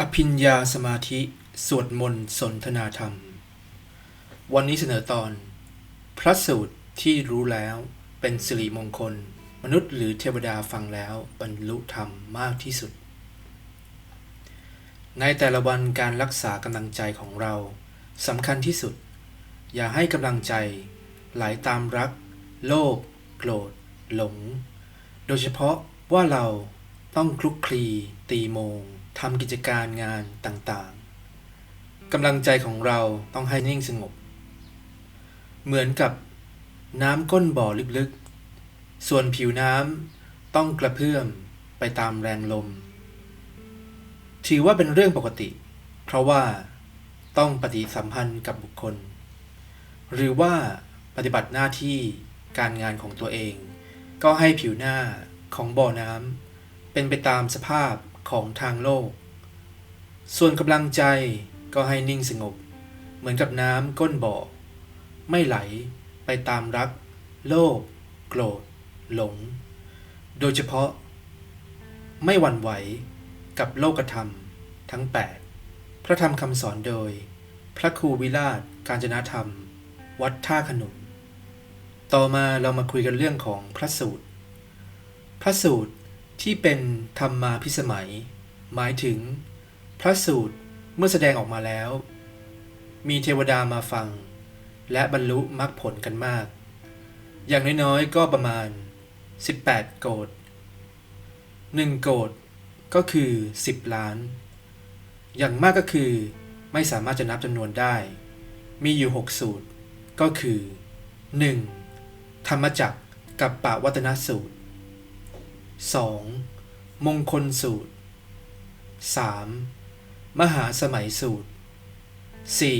อภิญญาสมาธิ สวดมนต์สนทนาธรรม วันนี้เสนอตอน พระสูตรที่รู้แล้วเป็นสิริมงคล มนุษย์หรือเทวดาฟังแล้วบรรลุธรรมมากที่สุด ในแต่ละวันการรักษากำลังใจของเราสำคัญที่สุด อย่าให้กำลังใจ ไหลาตามรัก โลภโกรธ หลง โดยเฉพาะว่าเราต้องคลุกคลีตีโมง ทำกิจการงานต่างๆกำลังใจของเราต้องให้นิ่งสงบ เหมือนกับน้ำก้นบ่อลึกๆ ส่วนผิวน้ำต้องกระเพื่อมไปตามแรงลม ถือว่าเป็นเรื่องปกติ เพราะว่าต้องปฏิสัมพันธ์กับบุคคล หรือว่าปฏิบัติหน้าที่การงานของตัวเอง ก็ให้ผิวหน้าของบ่อน้ำเป็นไปตามสภาพ ของทางโลก ส่วนกำลังใจก็ให้นิ่งสงบ เหมือนกับน้ำก้นบ่อ ไม่ไหลไปตามรัก โลภโกรธ หลง โดยเฉพาะ ไม่หวั่นไหวกับโลกธรรมทั้ง 8 พระธรรมคำสอนโดย พระครูวิราชการจนาธรรม วัดท่าขนุนต่อมาเรามาคุยกันเรื่องของพระสูตร พระสูตร ที่เป็นธรรมมาพิสมัย หมายถึง พระสูตรเมื่อแสดงออกมาแล้ว มีเทวดามาฟัง และบรรลุมรรคผลกันมาก อย่างน้อยๆก็ประมาณ 18 โกด1โกดก็คือ 10 ล้าน อย่างมากก็คือไม่สามารถจะนับจำนวนได้ มีอยู่ 6 สูตร ก็คือ 1. ธรรมจักรกับปวัตนสูตร 2. มงคลสูตร 3. มหาสมัยสูตร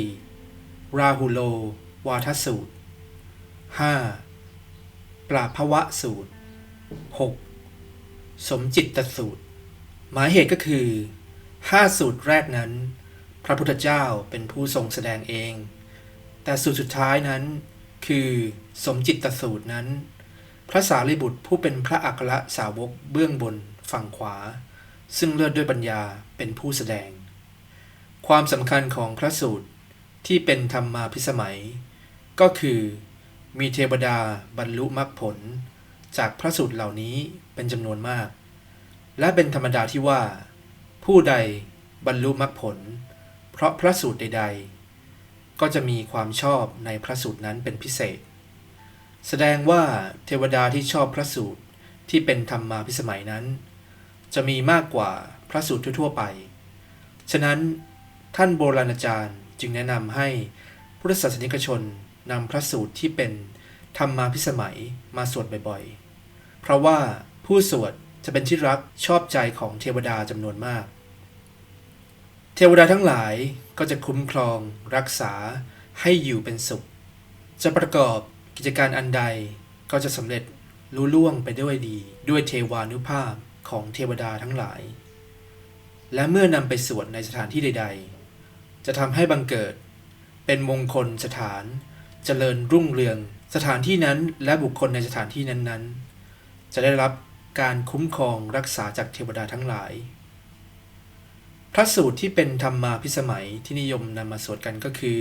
4. ราหุโล วาทสูตร 5. ปราภวะสูตร 6. สมจิตตสูตร หมายเหตุก็คือ 5 สูตรแรกนั้น พระพุทธเจ้าเป็นผู้ทรงแสดงเอง แต่สูตรสุดท้ายนั้น คือสมจิตตสูตรนั้น พระสารีบุตรผู้เป็นพระอัครสาวกเบื้องบนฝั่งขวา ซึ่งเลิศด้วยปัญญาเป็นผู้แสดง ความสำคัญของพระสูตรที่เป็นธรรมาพิสมัย ก็คือ มีเทวดาบรรลุมรรคผล จากพระสูตรเหล่านี้เป็นจำนวนมาก และเป็นธรรมดาที่ว่า ผู้ใดบรรลุมรรคผล เพราะพระสูตรใด ๆ ก็จะมีความชอบในพระสูตรนั้นเป็นพิเศษ แสดงว่าเทวดาที่ชอบพระสูตรที่เป็นธรรมมาพิสมัยนั้น จะมีมากกว่าพระสูตรทั่วไป ฉะนั้นท่านโบราณอาจารย์จึงแนะนำให้พุทธศาสนิกชนนำพระสูตรที่เป็นธรรมาพิสมัยมาสวดบ่อยๆ เพราะว่าผู้สวดจะเป็นที่รักชอบใจของเทวดาจำนวนมาก เทวดาทั้งหลายก็จะคุ้มครองรักษาให้อยู่เป็นสุข จะประกอบ กิจการอันใดก็จะสำเร็จลุล่วงไปด้วยดี ด้วยเทวานุภาพของเทวดาทั้งหลาย และเมื่อนำไปสวดในสถานที่ใด ๆ จะทำให้บังเกิด เป็นมงคลสถานเจริญรุ่งเรืองสถานที่นั้นและบุคคลในสถานที่นั้นๆ จะได้รับการคุ้มครองรักษาจากเทวดาทั้งหลาย พระสูตรที่เป็นธรรมมาพิสมัยที่นิยมนำมาสวดกันก็คือ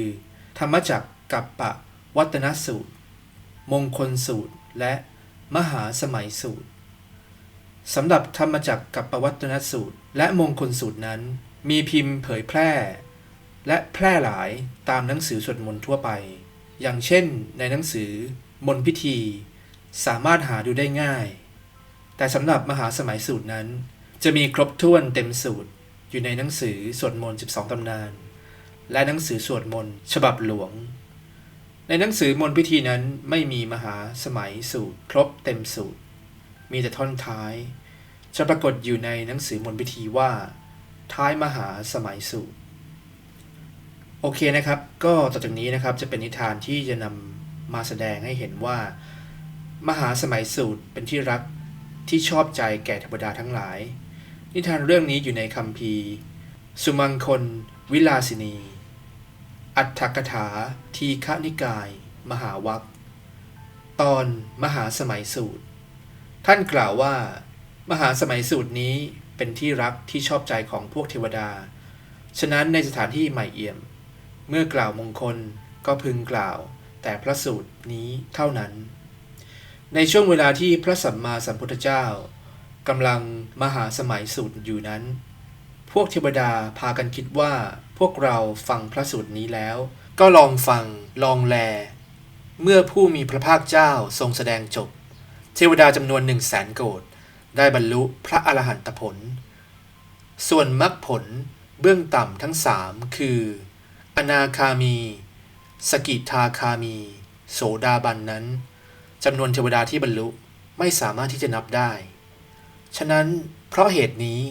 ธรรมจักกับปะวัตนสูตร มงคลสูตร และมหาสมัยสูตรสำหรับธรรมจักรกับปวัตนสูตร และมงคลสูตรนั้น มีพิมพ์เผยแพร่ และแพร่หลายตามหนังสือสวดมนต์ทั่วไป อย่างเช่น ในหนังสือมนพิธี สามารถหาดูได้ง่าย แต่สำหรับมหาสมัยสูตรนั้น จะมีครบถ้วนเต็มสูตร อยู่ในหนังสือสวดมนต์ 12 ตำนาน และหนังสือสวดมนต์ฉบับหลวง ในหนังสือมนต์พิธีนั้นไม่มีมหาสมัยสูตร ครบเต็มสูตร มีแต่ท่อนท้าย จะปรากฏอยู่ในหนังสือมนต์พิธีว่า ท้ายมหาสมัยสูตร โอเคนะครับ ก็ต่อจากนี้นะครับจะเป็นนิทานที่จะนำมาแสดงให้เห็นว่า มหาสมัยสูตรเป็นที่รักที่ชอบใจแก่เทวดาทั้งหลาย นิทานเรื่องนี้อยู่ในคำพีร์สุมังคล วิลาสินี อัฏฐกถาทีฆนิกาย มหาวัคตอนมหาสมัยสูตร ท่านกล่าวว่า มหาสมัยสูตรนี้เป็นที่รักที่ชอบใจของพวกเทวดา ฉะนั้นในสถานที่ใหม่เอี่ยม เมื่อกล่าวมงคลก็พึงกล่าว แต่พระสูตรนี้เท่านั้น ในช่วงเวลาที่พระสัมมาสัมพุทธเจ้ากำลังมหาสมัยสูตรอยู่นั้น พวกเทวดาพากันคิดว่า พวกเราฟังพระสูตรนี้แล้ว ก็ลองฟังลองแล เมื่อผู้มีพระภาคเจ้าทรงแสดงจบ เทวดาจำนวนหนึ่งแสนโกดได้บรรลุพระอรหันตผล ส่วนมรรคผลเบื้องต่ำทั้งสามคือ อนาคามี สกิทาคามี โสดาบันนั้นจำนวนเทวดาที่บรรลุไม่สามารถที่จะนับได้ ฉะนั้นเพราะเหตุนี้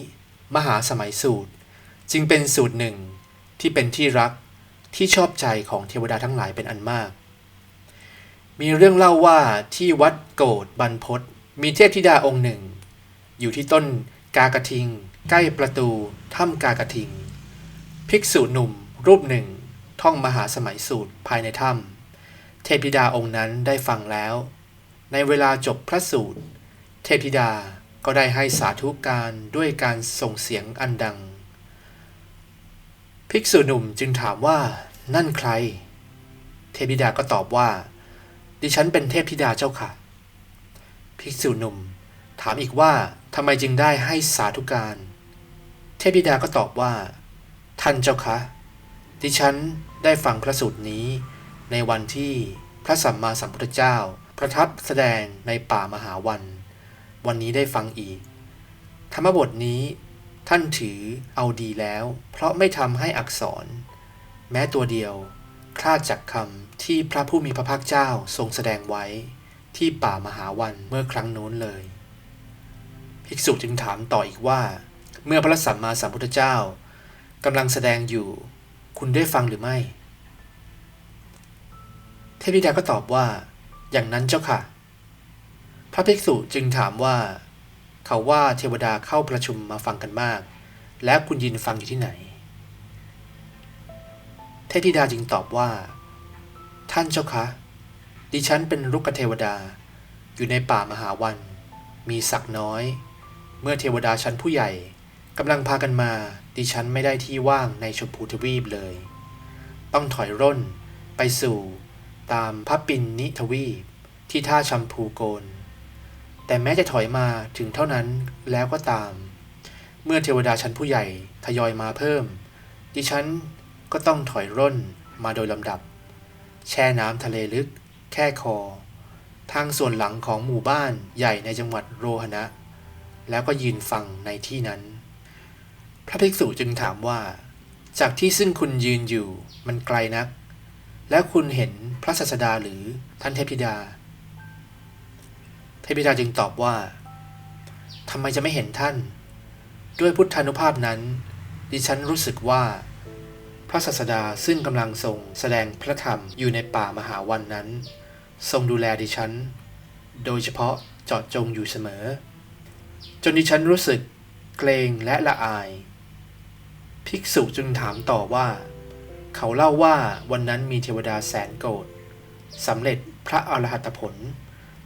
มหาสมัยสูตรจึงเป็นสูตรหนึ่ง ที่เป็นที่รักที่ชอบใจของเทวดาทั้งหลายเป็นอันมาก มีเรื่องเล่าว่าที่วัดโกดบรรพศมีเทพธิดาองค์หนึ่ง อยู่ที่ต้นกากระทิง ใกล้ประตูถ้ำกากระทิง ภิกษุหนุ่มรูปหนึ่ง ท่องมหาสมัยสูตรภายในถ้ำเทพธิดาองค์นั้นได้ฟังแล้ว ในเวลาจบพระสูตร เทพธิดาก็ได้ให้สาธุการด้วยการส่งเสียงอันดัง ภิกษุหนุ่มจึงถามว่า นั่นใคร เทพธิดาก็ตอบว่า ดิฉันเป็นเทพธิดาเจ้าค่ะ ภิกษุหนุ่ม ถามอีกว่าทำไมจึงได้ให้สาธุการ เทพธิดาก็ตอบว่า ท่านเจ้าคะดิฉันได้ฟังพระสูตรนี้ ในวันที่พระสัมมาสัมพุทธเจ้า ประทับแสดงในป่ามหาวัน วันนี้ได้ฟังอีก ธรรมบทนี้ ท่านถือเอาดีแล้ว เพราะไม่ทำให้อักษร แม้ตัวเดียวคลาดจากคำที่พระผู้มีพระภาคเจ้าทรงแสดงไว้ที่ป่ามหาวันเมื่อครั้งโน้นเลย ภิกษุจึงถามต่ออีกว่า เมื่อพระสัมมาสัมพุทธเจ้ากำลังแสดงอยู่ คุณได้ฟังหรือไม่ เทพธิดาก็ตอบว่า อย่างนั้นเจ้าค่ะ พระภิกษุจึงถามว่า เขาว่าเทวดาเข้าประชุมมาฟังกันมาก และคุณยินฟังอยู่ที่ไหน เทพธิดาจึงตอบว่า ท่านเจ้าคะ ดิฉันเป็นรุกเทวดา อยู่ในป่ามหาวัน มีศักดิ์น้อย เมื่อเทวดาชั้นผู้ใหญ่กำลังพากันมา ดิฉันไม่ได้ที่ว่างในชมพูทวีปเลย ต้องถอยร่นไปสู่ตามพระปินนิทวีปที่ท่าชัมพูโกน แต่แม้จะถอยมาถึงเท่านั้นแล้วก็ตาม เมื่อเทวดาชั้นผู้ใหญ่ทยอยมาเพิ่ม ดิฉันก็ต้องถอยร่นมาโดยลำดับ แช่น้ำทะเลลึก แค่คอ ทางส่วนหลังของหมู่บ้านใหญ่ในจังหวัดโรหณะแล้วก็ยืนฟังในที่นั้น พระภิกษุจึงถามว่า จากที่ซึ่งคุณยืนอยู่มันไกลนัก แล้วคุณเห็นพระศาสดาหรือท่านเทพธิดา เทพิดาจึงตอบว่าทำไมจะไม่เห็นท่าน ด้วยพุทธานุภาพนั้น ดิฉันรู้สึกว่า พระศาสดาซึ่งกำลังทรงแสดงพระธรรมอยู่ในป่ามหาวันนั้น ทรงดูแลดิฉัน โดยเฉพาะเจาะจงอยู่เสมอ จนดิฉันรู้สึกเกรงและละอาย ภิกษุจึงถามต่อว่า เขาเล่าว่าวันนั้นมีเทวดาแสนโกรธสำเร็จพระอรหัตผล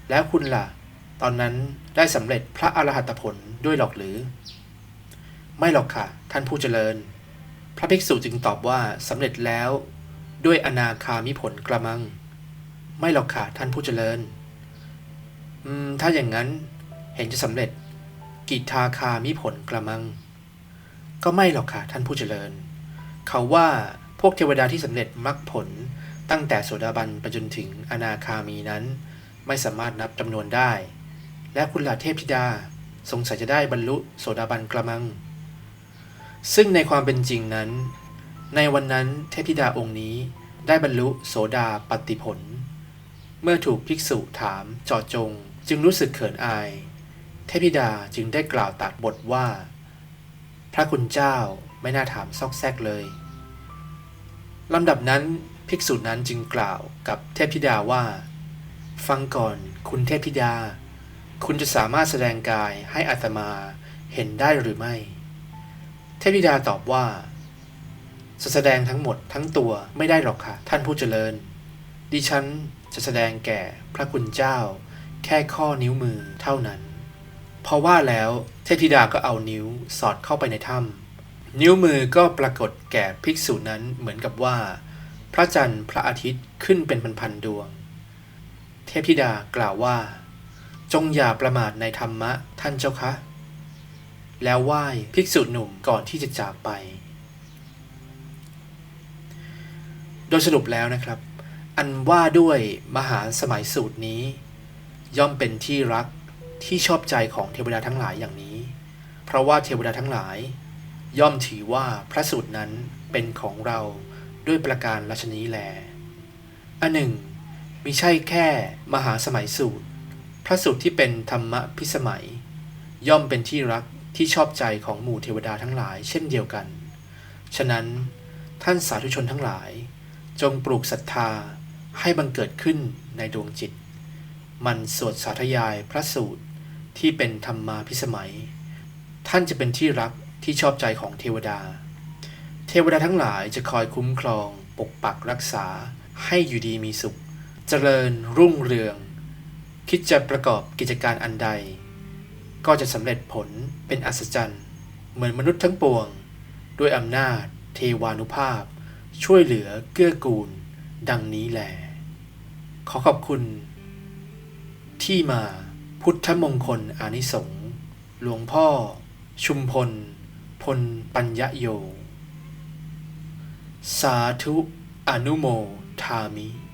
แล้วคุณล่ะ ตอนนั้นได้สำเร็จพระอรหัตผลด้วยหรอกหรือ ไม่หรอกค่ะ ท่านผู้เจริญ พระภิกษุจึงตอบว่าสำเร็จแล้วด้วยอนาคามิผลกระมัง ไม่หรอกค่ะ ท่านผู้เจริญ อืม ถ้าอย่างนั้นเห็นจะสำเร็จกิทาคามิผลกระมัง ก็ไม่หรอกค่ะ ท่านผู้เจริญ เขาว่าพวกเทวดาที่สำเร็จมรรคผลตั้งแต่โสดาบันไปจนถึงอนาคามีนั้น ไม่สามารถนับจำนวนได้ และคุณลาเทพธิดาสงสัยจะได้บรรลุโสดาบันกระมัง ซึ่งในความเป็นจริงนั้น ในวันนั้นเทพธิดาองค์นี้ได้บรรลุโสดาปฏิผล เมื่อถูกภิกษุถามเจาะจงจึงรู้สึกเขินอาย เทพธิดาจึงได้กล่าวตัดบทว่า พระคุณเจ้าไม่น่าถามซอกแซกเลยลำดับนั้นภิกษุนั้นจึงกล่าวกับเทพธิดาว่า ฟังก่อนคุณเทพธิดา คุณจะสามารถแสดงกายให้อาตมาเห็นได้หรือไม่ เทพธิดาตอบว่าจะแสดงทั้งหมดทั้งตัวไม่ได้หรอกค่ะ ท่านผู้เจริญ ดิฉันจะแสดงแก่พระคุณเจ้า แค่ข้อนิ้วมือเท่านั้น เพอว่าแล้วเทพธิดาก็เอานิ้วสอดเข้าไปในถ้ำนิ้วมือก็ปรากฏแก่ภิกษุนั้นเหมือนกับว่า พระจันทร์พระอาทิตย์ขึ้นเป็นพันๆดวง เทพธิดากล่าวว่า จงอย่าประมาทในธรรมะท่านเจ้าคะ แล้วไหว้ภิกษุหนุ่มก่อนที่จะจากไป โดยสรุปแล้วนะครับ อันว่าด้วยมหาสมัยสูตรนี้ ย่อมเป็นที่รักที่ชอบใจของเทวดาทั้งหลายอย่างนี้ เพราะว่าเทวดาทั้งหลาย ย่อมถือว่าพระสูตรนั้นเป็นของเราด้วยประการราชนี้แล อันหนึ่งมิใช่แค่มหาสมัยสูตร พระสูตรที่เป็นธรรมะพิสมัย ย่อมเป็นที่รักที่ชอบใจของหมู่เทวดาทั้งหลายเช่นเดียวกัน ฉะนั้นท่านสาธุชนทั้งหลาย จงปลูกศรัทธาให้บังเกิดขึ้นในดวงจิต มันสวดสาธยายพระสูตรที่เป็นธรรมาพิสมัย ท่านจะเป็นที่รักที่ชอบใจของเทวดา เทวดาทั้งหลายจะคอยคุ้มครอง ปกปักรักษาให้อยู่ดีมีสุข เจริญรุ่งเรือง คิดจะประกอบกิจการอันใด ก็จะสำเร็จผลเป็นอัศจรรย์ เหมือนมนุษย์ทั้งปวง ด้วยอำนาจ เทวานุภาพ ช่วยเหลือเกื้อกูล ดังนี้แหลขอขอบคุณ ที่มาพุทธมงคลอานิสงส์หลวงพ่อ ชุมพล พลปัญญโย สาธุอนุโมทามิ